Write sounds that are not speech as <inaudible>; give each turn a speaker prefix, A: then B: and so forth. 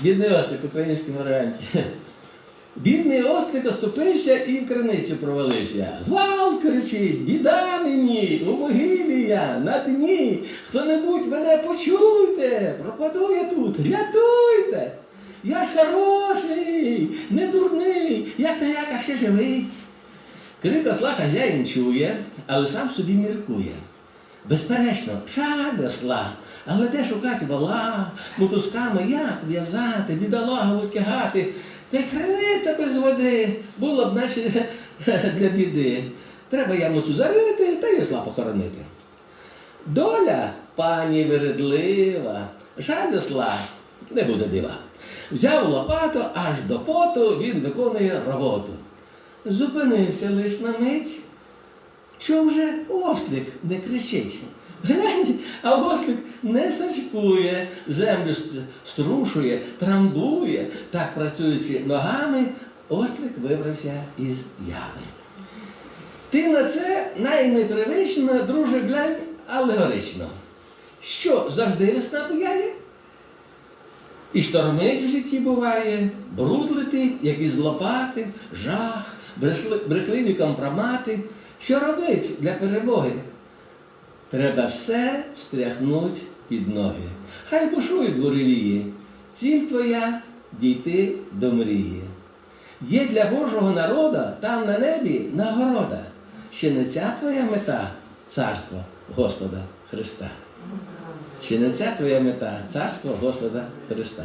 A: Бідний ослик українському варіанті. Бідний ослик оступився і в криницю провалився. Гвалт кричить, біда мені, у могилі я, на дні. Хто-небудь мене почуйте, пропаду я тут, рятуйте. Я ж хороший, не дурний, як не як, а ще живий. Крик осла хазяїн чує, але сам собі міркує. Безперечно, жаль осла, але де шукати вола, мотузками як в'язати, бідолагу тягати, та й криниця без води було б наче <laughs> для біди. Треба яму цю зарити та й осла похоронити. Доля пані вередлива, жаль осла, не буде дива. Взяв лопату, аж до поту він виконує роботу. Зупинився лиш на мить. Чом же ослик не кричить? Глянь, а ослик не сачкує, землю струшує, трамбує. Так працюючи ногами, ослик вибрався із ями. Ти на це найнепривично, друже, глянь, алегорично. Що завжди весна буяє? І штормить в житті буває, бруд летить, як із лопати, жах, брехливі компромати. Що робить для перемоги? Треба все встряхнуть під ноги. Хай бушують буревії. Ціль твоя дійти до мрії. Є для Божого народа там на небі нагорода. Ще не ця твоя мета царство Господа Христа. Чи не ця твоя мета царство Господа Христа?